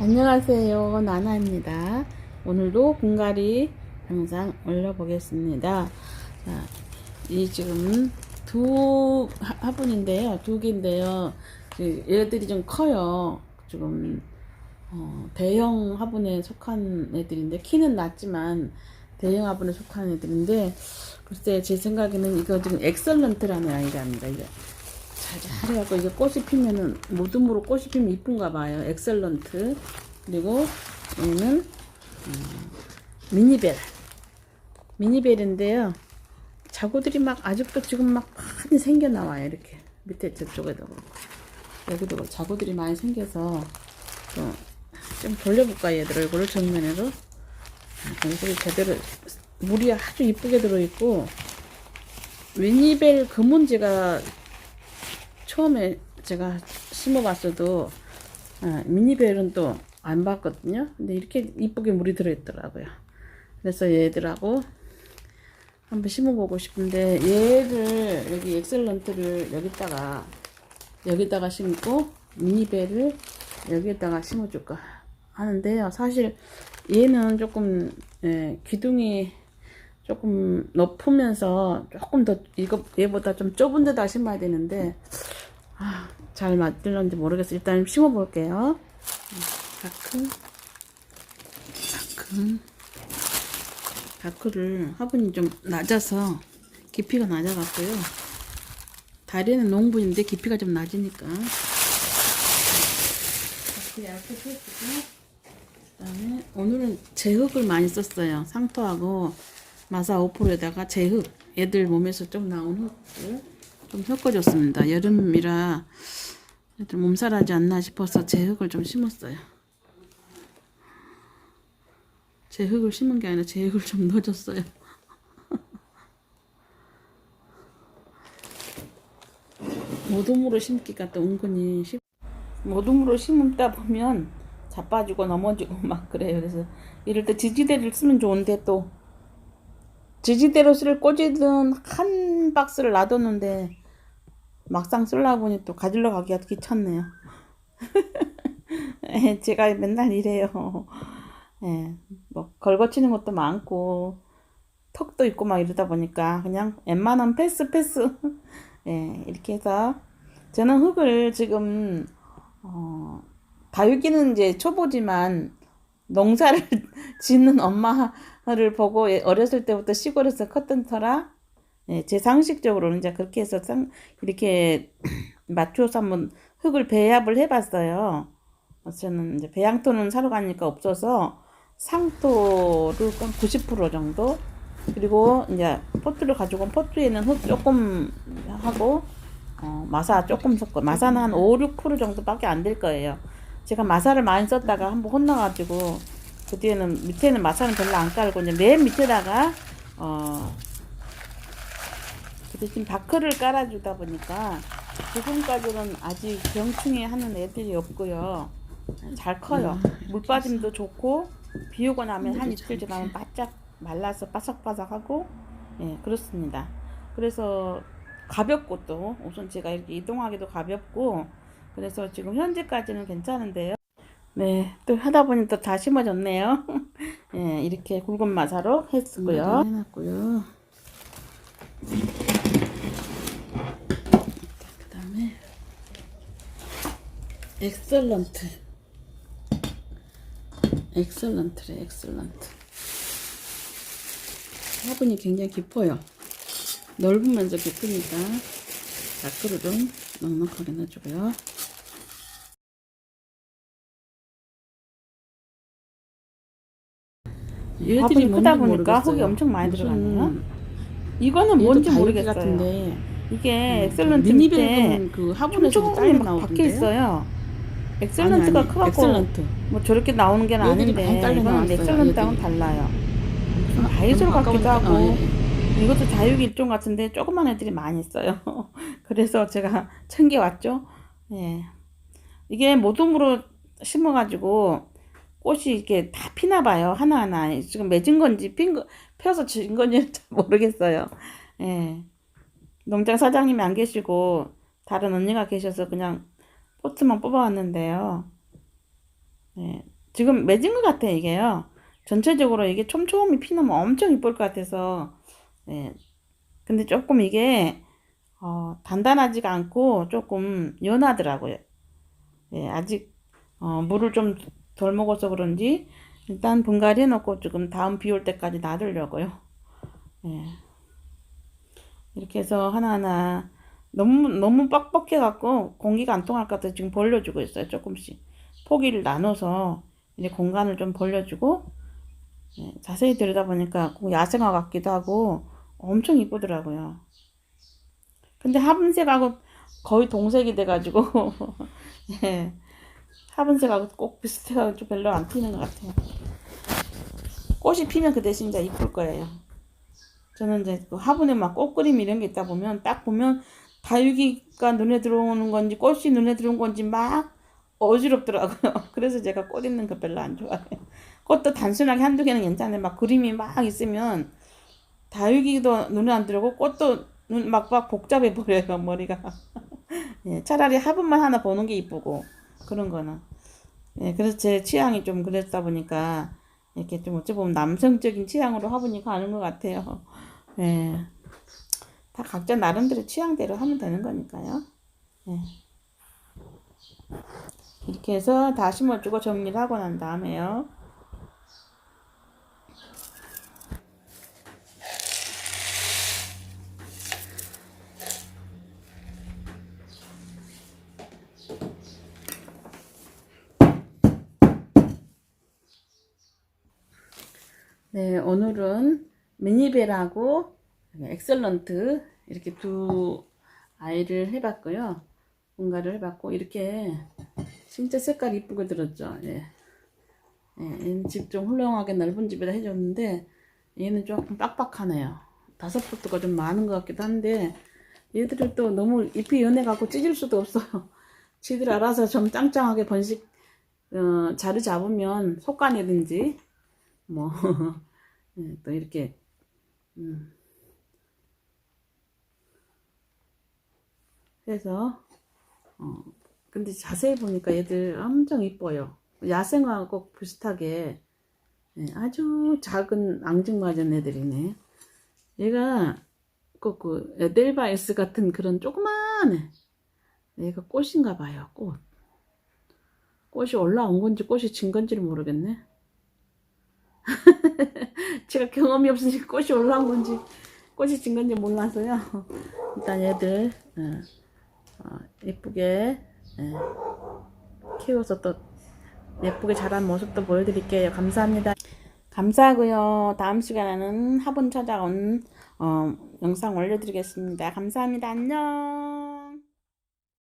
안녕하세요. 나나입니다. 오늘도 분갈이 영상 올려보겠습니다. 자, 이 지금 두 화- 화분인데요. 두 개인데요. 그 얘들이 좀 커요. 지금 어, 대형 화분에 속한 애들인데 키는 낮지만 대형 화분에 속한 애들인데 글쎄 제 생각에는 이거 지금 엑설런트라는 아이랍니다. 이게 자 잘해갖고 이게 꽃이 피면은 모둠으로 꽃이 피면 이쁜가 봐요. 엑셀런트. 그리고 얘는 음, 미니벨. 미니벨인데요. 자구들이 막 아직도 지금 막 많이 생겨 나와요. 이렇게 밑에 저쪽에도 여기도 그렇고 자구들이 많이 생겨서 또좀 돌려볼까 얘들 얼굴을 정면으로 아, 얼굴이 제대로 물이 아주 이쁘게 들어있고 미니벨 금문지가 처음에 제가 심어봤어도 아, 미니벨은 또 안 봤거든요. 근데 이렇게 이쁘게 물이 들어있더라고요. 그래서 얘들하고 한번 심어보고 싶은데 얘를 여기 엑셀런트를 여기다가 여기다가 심고 미니벨을 여기에다가 심어줄까 하는데요. 사실 얘는 조금 예, 기둥이 조금 높으면서 조금 더 이거 얘보다 좀 좁은 데다 심어야 되는데 아, 잘 맞을런지 모르겠어요. 일단 심어 볼게요. 다크 다크 다크를 화분이 좀 낮아서 깊이가 낮아갖고요. 다리는 농분인데 깊이가 좀 낮으니까 다크 얇게 펴주고 그다음에 오늘은 제흙을 많이 썼어요. 상토하고 마사 5%에다가 제흙 애들 몸에서 좀 나온 흙을 좀 섞어줬습니다. 여름이라 애들 몸살하지 않나 싶어서 제흙을 좀 심었어요. 제흙을 심은 게 아니라 제흙을 좀 넣어줬어요. 모둠으로 심기가 또 은근히 쉽 모둠으로 심다 보면 자빠지고 넘어지고 막 그래요. 그래서 이럴 때 지지대를 쓰면 좋은데 또 지지대로 쓸 꽂이든 한 박스를 놔뒀는데 막상 쓰려고 보니 또 가지러 가기가 귀찮네요. 예, 제가 맨날 이래요. 예, 뭐 걸거치는 것도 많고 턱도 있고 막 이러다 보니까 그냥 웬만하면 패스 패스. 예, 이렇게 해서 저는 흙을 지금 어, 다육이는 이제 초보지만 농사를 짓는 엄마 를 보고 예, 어렸을 때부터 시골에서 컸던 터라 예, 제 상식적으로는 이제 그렇게 해서 상, 이렇게 맞춰서 한번 흙을 배합을 해봤어요. 저는 이제 배양토는 사러 가니까 없어서 상토를 한 90% 정도 그리고 이제 포트를 가지고 온 포트에는 흙 조금 하고 어, 마사 조금 섞고 마사는 한 5, 6% 정도밖에 안 될 거예요. 제가 마사를 많이 썼다가 한번 혼나가지고 그 뒤에는 밑에는 마사는 별로 안 깔고 이제 맨 밑에다가 어그 대신 바크를 깔아주다 보니까 지금까지는 아직 병충해 하는 애들이 없고요. 잘 커요. 물 빠짐도 좋고 비 오고 나면 한 이틀 지나면 바짝 말라서 바삭바삭하고 예 그렇습니다. 그래서 가볍고 또 우선 제가 이렇게 이동하기도 가볍고 그래서 지금 현재까지는 괜찮은데요. 네, 또 하다 보니 또 다 심어졌네요. 예, 이렇게 굵은 마사로 했고요. 해놨고요. 그 다음에 엑셀런트. 엑셀런트래, 엑셀런트. 화분이 굉장히 깊어요. 넓으면서 깊으니까 다크를 좀 넉넉하게 넣어주고요. 화분이 크다 보니까 모르겠어요. 흙이 엄청 많이 무슨 들어가네요. 이거는 뭔지 모르겠어요. 같은데 이게 엑셀런트 밑에 그 화분에서 나오던데요? 박혀 있어요. 엑셀런트가 아니, 아니, 커갖고 엑셀런트. 뭐 저렇게 나오는 게 얘들이 아닌데 이거는 얘들이. 달라요. 좀 아이솔 같기도 하고 어, 예. 이것도 자육 일종 같은데 조그만 애들이 많이 있어요. 그래서 제가 챙겨 왔죠. 예. 이게 모둠으로 심어가지고 꽃이 이렇게 다 피나 봐요. 하나하나. 지금 맺은 건지 핀 거, 펴서 진 건지 잘 모르겠어요. 예. 농장 사장님이 안 계시고 다른 언니가 계셔서 그냥 포트만 뽑아왔는데요. 예. 지금 맺은 것 같아 이게요. 전체적으로 이게 촘촘히 피면 엄청 이쁠 것 같아서 예. 근데 조금 이게 어, 단단하지가 않고 조금 연하더라고요. 예, 아직 어, 물을 좀 덜 먹어서 그런지 일단 분갈이 해놓고 지금 다음 비 올 때까지 놔두려고요. 예. 이렇게 해서 하나하나 너무 너무 뻑뻑해 갖고 공기가 안 통할 것 같아서 지금 벌려주고 있어요. 조금씩 포기를 나눠서 이제 공간을 좀 벌려주고 예, 자세히 들여다보니까 꼭 야생화 같기도 하고 엄청 이쁘더라고요. 근데 화분색하고 거의 동색이 돼가지고 예, 화분색하고 꼭 비슷해가지고 좀 별로 안 피는 것 같아요. 꽃이 피면 그 대신 이제 이쁠 거예요. 저는 이제 그 화분에 막 꽃 그림 이런 게 있다 보면 딱 보면 다육이가 눈에 들어오는 건지 꽃이 눈에 들어온 건지 막 어지럽더라고요. 그래서 제가 꽃 있는 거 별로 안 좋아해요. 꽃도 단순하게 한두 개는 괜찮은데 막 그림이 막 있으면 다육이도 눈에 안 들어오고 꽃도 눈 막 막 복잡해 버려요 머리가. 예, 차라리 화분만 하나 보는 게 이쁘고 그런 거는. 예, 그래서 제 취향이 좀 그랬다 보니까 이렇게 좀 어찌 보면 남성적인 취향으로 화분이 가는 것 같아요. 예. 다 각자 나름대로 취향대로 하면 되는 거니까요. 예. 이렇게 해서 다 심어주고 정리를 하고 난 다음에요. 네, 오늘은 미니벨하고 엑셀런트 이렇게 두 아이를 해봤고요. 뭔가를 해봤고 이렇게 진짜 색깔 이쁘게 들었죠. 예. 예, 얘는 집 좀 훌륭하게 넓은 집에다 해줬는데 얘는 조금 빡빡하네요. 다섯 포트가 좀 많은 것 같기도 한데 얘들을 또 너무 잎이 연해갖고 찢을 수도 없어요. 지들 알아서 좀 짱짱하게 번식 어, 자리 잡으면 속간이든지 뭐, 예, 또 이렇게, 음. 그래서, 어, 근데 자세히 보니까 얘들 엄청 이뻐요. 야생화하고 비슷하게, 예, 아주 작은 앙증맞은 애들이네. 얘가, 그, 그, 에델바이스 같은 그런 조그만 애. 얘가 꽃인가 봐요, 꽃. 꽃이 올라온 건지 꽃이 진 건지를 모르겠네. 제가 경험이 없으니까 꽃이 올라온 건지 꽃이 진 건지 몰라서요. 일단 얘들 어, 어, 예쁘게 어, 키워서 또 예쁘게 자란 모습도 보여드릴게요. 감사합니다. 감사하고요. 다음 시간에는 화분 찾아온 어, 영상 올려드리겠습니다. 감사합니다. 안녕.